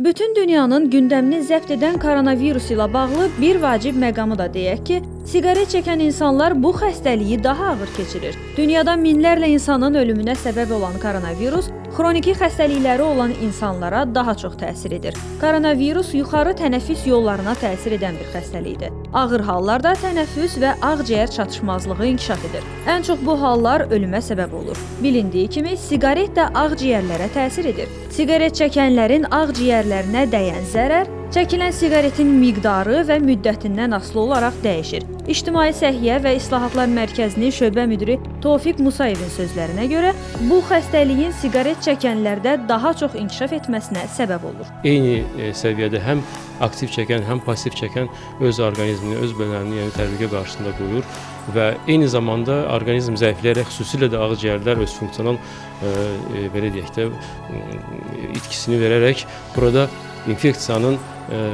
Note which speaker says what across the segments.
Speaker 1: Bütün dünyanın gündəmini zəbt edən koronavirus ilə bağlı bir vacib məqamı da deyək ki, siqaret çəkən insanlar bu xəstəliyi daha ağır keçirir. Dünyada minlərlə insanın ölümünə səbəb olan koronavirus xroniki xəstəlikləri olan insanlara daha çox təsir edir. Koronavirus yuxarı tənəffüs yollarına təsir edən bir xəstəlikdir. Ağır hallarda tənəffüs və ağciyər çatışmazlığı inkişaf edir. Ən çox bu hallar ölümə səbəb olur. Bilindiyi kimi siqaret də ağciyərlərə təsir edir. Siqaret çəkənlərin ağciyərlərinə dəyən zərər çəkilən siqaretin miqdarı və müddətindən asılı olaraq dəyişir. İctimai Səhiyyə və İslahatlar Mərkəzinin şöbə müdiri Tofiq Musayevin sözlərinə görə, bu xəstəliyin siqaret çəkənlərdə daha çox inkişaf etməsinə səbəb olur.
Speaker 2: eyni e, səviyyədə həm aktiv çəkən, həm pasiv çəkən öz orqanizmini, öz bədənini yəni təhlükə qarşısında qoyur və eyni zamanda orqanizm zəifləyərək xüsusilə də ağciyərlər öz funksional e, e, belə deyək də itkisini verərək burada infeksiyanın e,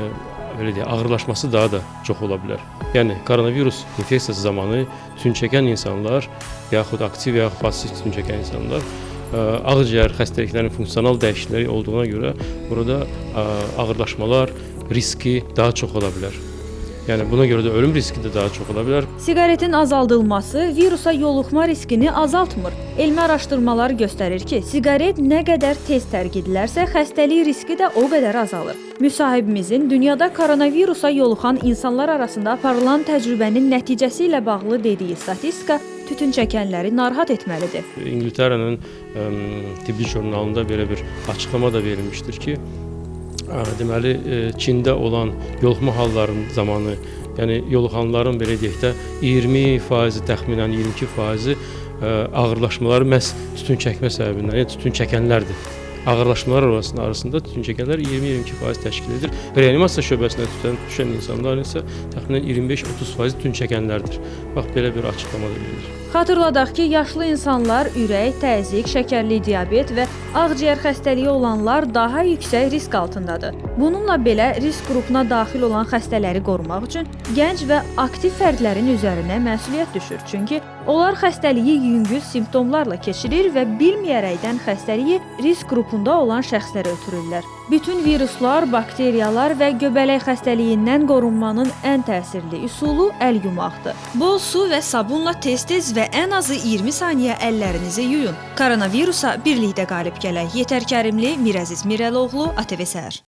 Speaker 2: belə deyək ağırlaşması daha da çox ola bilər. Yəni koronavirus infeksiyası zamanı tütün çəkən insanlar yaxud aktiv yaxud pasiv tütün çəkən insanlar ə, ağciyər xəstəliklərinin funksional dəyişiklikləri olduğuna görə burada ə, ağırlaşmalar riski daha çox ola bilər. Yəni buna görə də ölüm riski də daha çox ola bilər.
Speaker 1: Siqaretin azaldılması virusa yoluxma riskini azaltmır. Elmi araşdırmalar göstərir ki, siqaret nə qədər tez tərk edilərsə, xəstəlik riski də o qədər azalır. Müsahibimizin dünyada koronavirusa yoluxan insanlar arasında aparılan təcrübənin nəticəsi ilə bağlı dediyi statistika tütün çəkənləri narahat etməlidir.
Speaker 2: İngiltərənin tibbi jurnalında belə bir açıqlama da verilmişdir ki, deməli ə, Çində olan yoluxma hallarının zamanı, yəni yoluxanların belə deyək də 20% təxminən 22% ə, ağırlaşmaları məhz tütün çəkmə səbəbindən, yəni tütün çəkənlərdir. Ağırlaşmalar arasında arasında tütün çəkənlər 20-22% təşkil edir. Reanimasiya şöbəsinə tütən düşən insanların isə təxminən 25-30% tütün çəkənlərdir. Bax belə bir açıqlama da verilir.
Speaker 1: Xatırladaq ki, yaşlı insanlar ürək, təzyiq, şəkərli diabet və ağciyər xəstəliyi olanlar daha yüksək risk altındadır. Bununla belə risk qrupuna daxil olan xəstələri qorumaq üçün gənc və aktiv fərdlərin üzərinə məsuliyyət düşür. Çünki onlar xəstəliyi yüngül simptomlarla keçirir və bilməyərəkdən xəstəliyi risk qrupunda olan şəxslərə ötürürlər. Bütün viruslar, bakteriyalar və göbələk xəstəliyindən qorunmanın ən təsirli üsulu əl yumaqdır. Bol su və sabunla tez-tez və ən azı 20 saniyə əllərinizi yuyun. Koronavirusa birlikdə qalib gələk. Yetər Kərimli, Mirəziz Mirəloğlu, ATV Səhər.